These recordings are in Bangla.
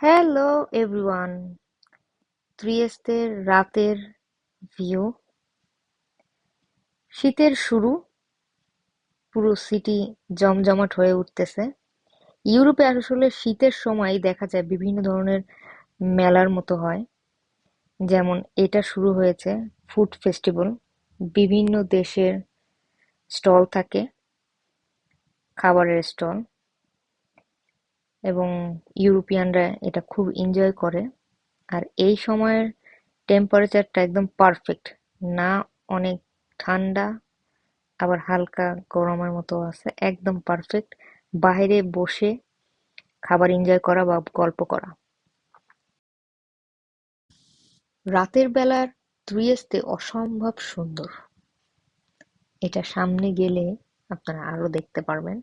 হ্যালো এভরিওয়ান ত্রিয়েস্তের রাতের ভিউ শীতের শুরু। পুরো সিটি জমজমাট হয়ে উঠতেছে। ইউরোপে আসলে শীতের সময় দেখা যায় বিভিন্ন ধরনের মেলার মতো হয়। যেমন এটা শুরু হয়েছে ফুড ফেস্টিভ্যাল বিভিন্ন দেশের স্টল থাকে। খাবারের স্টল। এবং ইউরোপিয়ানরা এটা খুব এনজয় করে। আর এই সময়ের টেম্পারেচারটা একদম পারফেক্ট না অনেক ঠান্ডা, আবার হালকা গরমের মতো আছে, একদম পারফেক্ট বাইরে বসে খাবার এনজয় করা বা গল্প করা। রাতের বেলার ত্রিয়েস্তে অসম্ভব সুন্দর। এটা সামনে গেলে আপনারা আরও দেখতে পারবেন।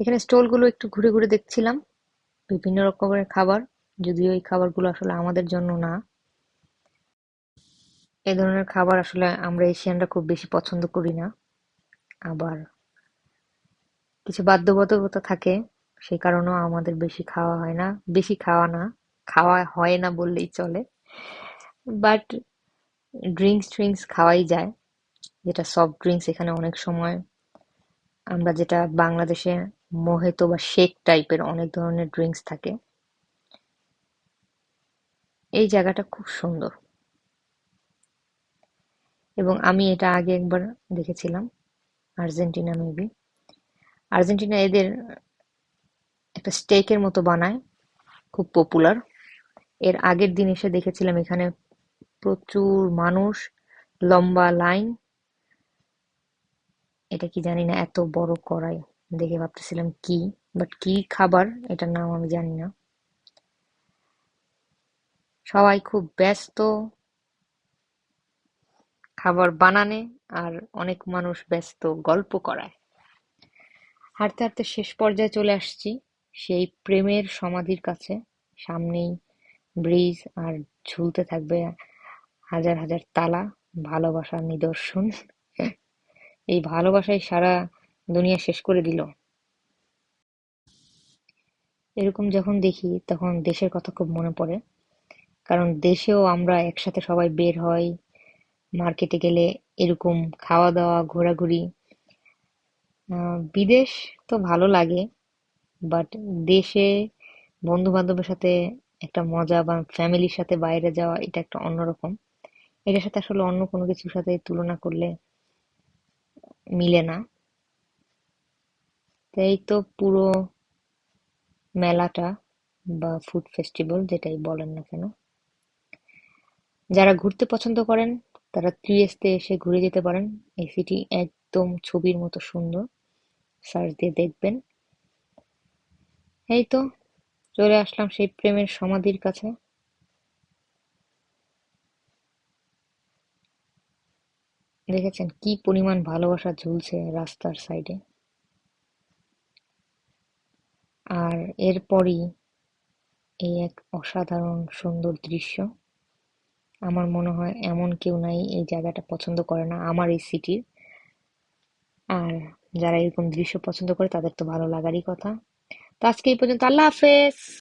এখানে স্টলগুলো একটু ঘুরে ঘুরে দেখছিলাম। বিভিন্ন রকমের খাবার, যদিও এই খাবারগুলো আসলে আমাদের জন্য না। এ ধরনের খাবার আসলে আমরা এশিয়ানরা খুব বেশি পছন্দ করি না। আবার কিছু বাধ্যবাধকতা থাকে সেই কারণেও আমাদের বেশি খাওয়া হয় না। বেশি খাওয়া না, খাওয়া হয় না বললেই চলে। বাট ড্রিঙ্কস ট্রিঙ্কস খাওয়াই যায়। যেটা সফট ড্রিঙ্কস এখানে অনেক সময় আমরা যেটা বাংলাদেশে মোহেতো বা শেক টাইপের অনেক ধরনের ড্রিঙ্কস থাকে। এই জায়গাটা খুব সুন্দর। এবং আমি এটা আগে একবার দেখেছিলাম, আর্জেন্টিনা মেবি। আর্জেন্টিনা এদের একটা স্টেকের মতো বানায়, খুব পপুলার। এর আগের দিন এসে দেখেছিলাম এখানে প্রচুর মানুষ, লম্বা লাইন। এটা কি জানি না, এত বড় কড়াই। দেখে ভাবতেছিলাম কি বাট কি খাবার এটার নাম আমি জানি না। সবাই খুব ব্যস্ত, খাবার বানানে আর অনেক মানুষ ব্যস্ত, গল্প করায়। হাঁটতে হাঁটতে শেষ পর্যায়ে চলে আসছি সেই প্রেমের সমাধির কাছে। সামনেই ব্রিজ আর ঝুলতে থাকবে হাজার হাজার তালা, ভালোবাসার নিদর্শন। এই ভালোবাসাই সারা দুনিয়া শেষ করে দিল। এরকম যখন দেখি, তখন দেশের কথা খুব মনে পড়ে। কারণ দেশেও আমরা একসাথে সবাই বের হই, মার্কেটে গেলে এরকম খাওয়া দাওয়া ঘোরাঘুরি বিদেশ তো ভালো লাগে, বাট দেশে বন্ধু বান্ধবের সাথে একটা মজা বা ফ্যামিলির সাথে বাইরে যাওয়া, এটা একটা অন্যরকম। এটার সাথে আসলে অন্য কোনো কিছুর সাথে তুলনা করলে মিলে না। তাই তো পুরো মেলাটা বা ফুড ফেস্টিভ্যাল যেটাই বলেন না কেন। যারা ঘুরতে পছন্দ করেন, তারা ত্রিয়েস্তে এসে ঘুরে যেতে পারেন। এই সিটি একদম ছবির মতো সুন্দর। সার্চ দিয়ে দেখবেন। এই তো চলে আসলাম সেই প্রেমের সমাধির কাছে। দেখেছেন কি পরিমাণ ভালোবাসা ঝুলছে রাস্তার সাইডে আর এরপরই এই এক অসাধারণ সুন্দর দৃশ্য। আমার মনে হয় এমন কেউ নাই এই জায়গাটা পছন্দ করে না, আমার এই সিটির। আর যারা এরকম দৃশ্য পছন্দ করে তাদের তো ভালো লাগারই কথা। তো আজকে এই পর্যন্ত, আল্লাহ হাফেজ!